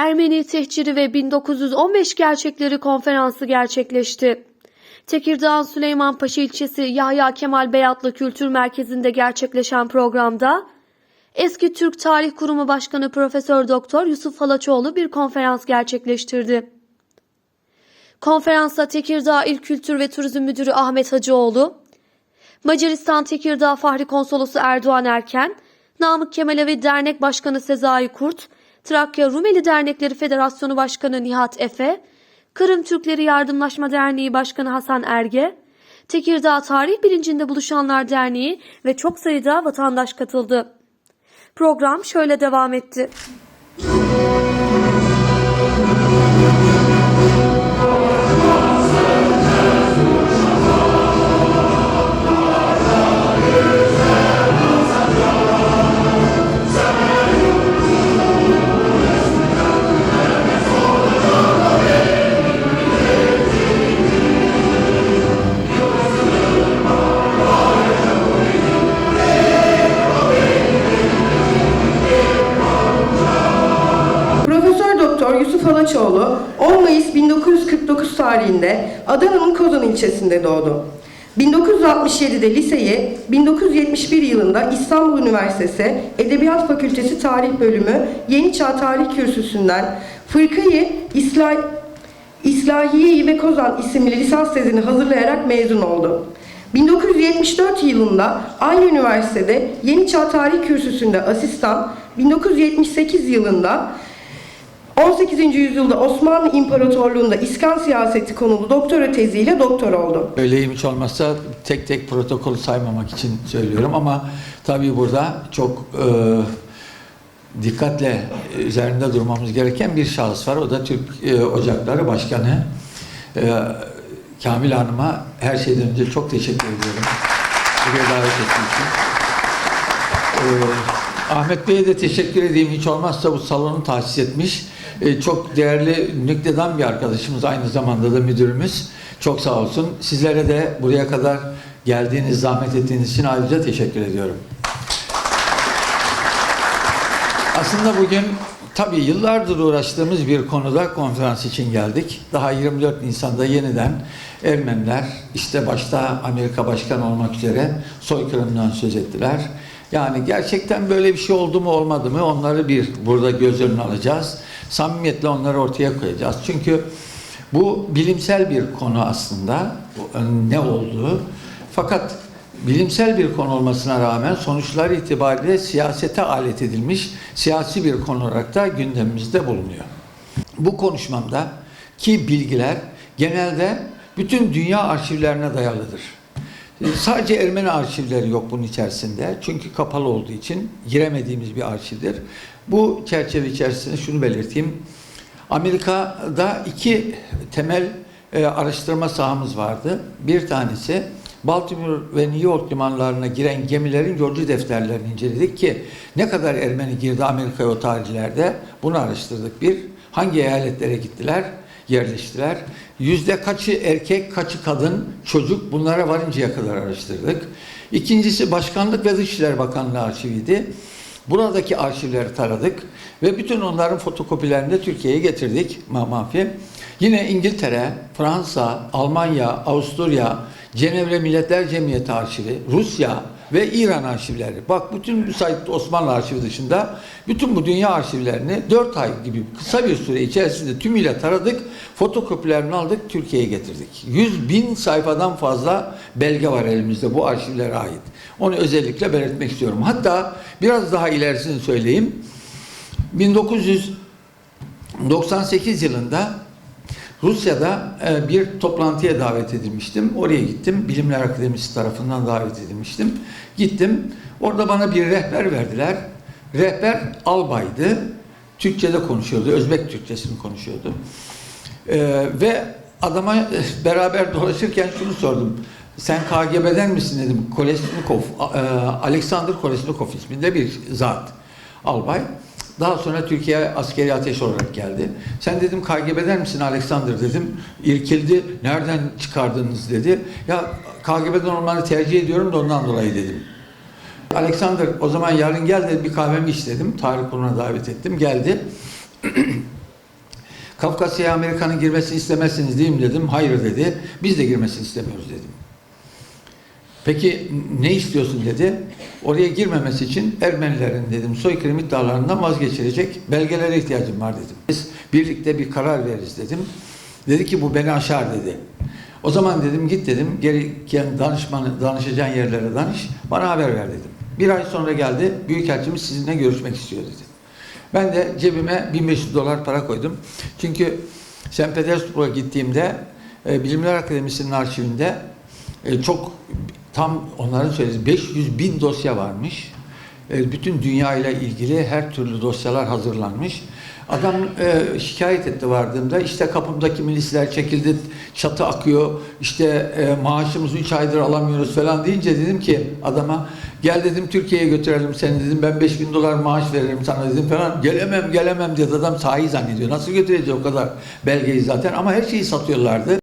Ermeni tehciri ve 1915 gerçekleri konferansı gerçekleşti. Tekirdağ Süleymanpaşa ilçesi Yahya Kemal Beyatlı Kültür Merkezi'nde gerçekleşen programda Eski Türk Tarih Kurumu Başkanı Profesör Doktor Yusuf Halaçoğlu bir konferans gerçekleştirdi. Konferansa Tekirdağ İl Kültür ve Turizm Müdürü Ahmet Hacıoğlu, Macaristan Tekirdağ Fahri Konsolosu Erdoğan Erken, Namık Kemalevi Dernek Başkanı Sezai Kurt, Trakya Rumeli Dernekleri Federasyonu Başkanı Nihat Efe, Kırım Türkleri Yardımlaşma Derneği Başkanı Hasan Erge, Tekirdağ Tarih Bilincinde Buluşanlar Derneği ve çok sayıda vatandaş katıldı. Program şöyle devam etti. Halaçoğlu 10 Mayıs 1949 tarihinde Adana'nın Kozan ilçesinde doğdu. 1967'de liseyi, 1971 yılında İstanbul Üniversitesi Edebiyat Fakültesi Tarih Bölümü Yeni Çağ Tarih Kürsüsü'nden Fırkayı İslah İslahiye ve Kozan isimli lisans tezini hazırlayarak mezun oldu. 1974 yılında aynı üniversitede Yeni Çağ Tarih Kürsüsü'nde asistan, 1978 yılında 18. yüzyılda Osmanlı İmparatorluğu'nda İskan siyaseti konulu doktora teziyle doktor oldu. Öyleyim hiç olmazsa tek tek protokolü saymamak için söylüyorum ama tabii burada çok e, dikkatle üzerinde durmamız gereken bir şahıs var. O da Türk e, Ocakları Başkanı e, Kamil Hanım'a her şeyden önce çok teşekkür ediyorum. Buraya davet ettiği için. E, Ahmet Bey'e de teşekkür edeyim. Hiç olmazsa bu salonu tahsis etmiş. E, çok değerli nüktedan bir arkadaşımız. Aynı zamanda da müdürümüz. Çok sağ olsun. Sizlere de buraya kadar geldiğiniz, zahmet ettiğiniz için ayrıca teşekkür ediyorum. Aslında bugün tabii yıllardır uğraştığımız bir konuda konferans için geldik. Daha 24 Nisan'da yeniden Ermeniler işte başta Amerika Başkanı olmak üzere soykırımdan söz ettiler. Yani gerçekten böyle bir şey oldu mu olmadı mı onları bir burada göz önüne alacağız. Samimiyetle onları ortaya koyacağız. Çünkü bu bilimsel bir konu aslında ne olduğu. Fakat bilimsel bir konu olmasına rağmen sonuçlar itibariyle siyasete alet edilmiş siyasi bir konu olarak da gündemimizde bulunuyor. Bu konuşmamda ki bilgiler genelde bütün dünya arşivlerine dayalıdır. Ee, Sadece Ermeni arşivleri yok bunun içerisinde. Çünkü kapalı olduğu için giremediğimiz bir arşivdir. Bu çerçeve içerisinde şunu belirteyim. Amerika'da iki temel e, araştırma sahamız vardı. Bir tanesi Baltimore ve New York limanlarına giren gemilerin yolcu defterlerini inceledik ki ne kadar Ermeni girdi Amerika'ya o tarihlerde bunu araştırdık. Bir, hangi eyaletlere gittiler, yerleştiler. Yüzde kaçı erkek, kaçı kadın, çocuk bunlara varıncaya kadar araştırdık. İkincisi Başkanlık ve Dışişleri Bakanlığı arşiviydi. Buradaki arşivleri taradık ve bütün onların fotokopilerini de Türkiye'ye getirdik mamafi. Yine İngiltere, Fransa, Almanya, Avusturya, Cenevre Milletler Cemiyeti Arşivi, Rusya ve İran arşivleri. Bak bütün bu sayıda Osmanlı arşivi dışında bütün bu dünya arşivlerini 4 ay gibi kısa bir süre içerisinde tümüyle taradık. Fotokopilerini aldık, Türkiye'ye getirdik. 100 bin sayfadan fazla belge var elimizde bu arşivlere ait. Onu özellikle belirtmek istiyorum. Hatta biraz daha ilerisini söyleyeyim. 1998 yılında Rusya'da e, bir toplantıya davet edilmiştim. Oraya gittim. Bilimler Akademisi tarafından davet edilmiştim. Gittim. Orada bana bir rehber verdiler. Rehber albaydı. Türkçe'de konuşuyordu. Özbek Türkçesini konuşuyordu. E, ve adama e, beraber dolaşırken şunu sordum. Sen KGB'den misin dedim. Kolesnikov, Alexander Kolesnikov isminde bir zat. Albay. Daha sonra Türkiye askeri ateş olarak geldi. Sen dedim KGB'den misin Alexander dedim. İrkildi. Nereden çıkardınız dedi. Ya KGB'den olmanı tercih ediyorum da ondan dolayı dedim. Alexander o zaman yarın gel dedi bir kahvemi iç dedim. Tarih kuruluna davet ettim. Geldi. Kafkasya'ya Amerika'nın girmesini istemezsiniz değil mi dedim. Hayır dedi. Biz de girmesini istemiyoruz dedim. Peki ne istiyorsun dedi. Oraya girmemesi için Ermenilerin dedim soykırım iddialarından vazgeçirecek belgelere ihtiyacım var dedim. Biz birlikte bir karar veririz dedim. Dedi ki bu beni aşar dedi. O zaman dedim git dedim gereken danışmanı, danışacağın yerlere danış bana haber ver dedim. Bir ay sonra geldi Büyükelçimiz sizinle görüşmek istiyor dedi. Ben de cebime 1500 dolar para koydum. Çünkü St. Petersburg'a gittiğimde e, Bilimler Akademisi'nin arşivinde e, çok tam onların söylediği 500 bin dosya varmış. E, bütün dünya ile ilgili her türlü dosyalar hazırlanmış. Adam e, şikayet etti vardığımda işte kapımdaki milisler çekildi, çatı akıyor, işte e, maaşımızı 3 aydır alamıyoruz falan deyince dedim ki adama gel dedim Türkiye'ye götürelim seni dedim ben 5 bin dolar maaş veririm sana dedim falan. Gelemem gelemem dedi adam sahi zannediyor. Nasıl götürecek o kadar belgeyi zaten ama her şeyi satıyorlardı.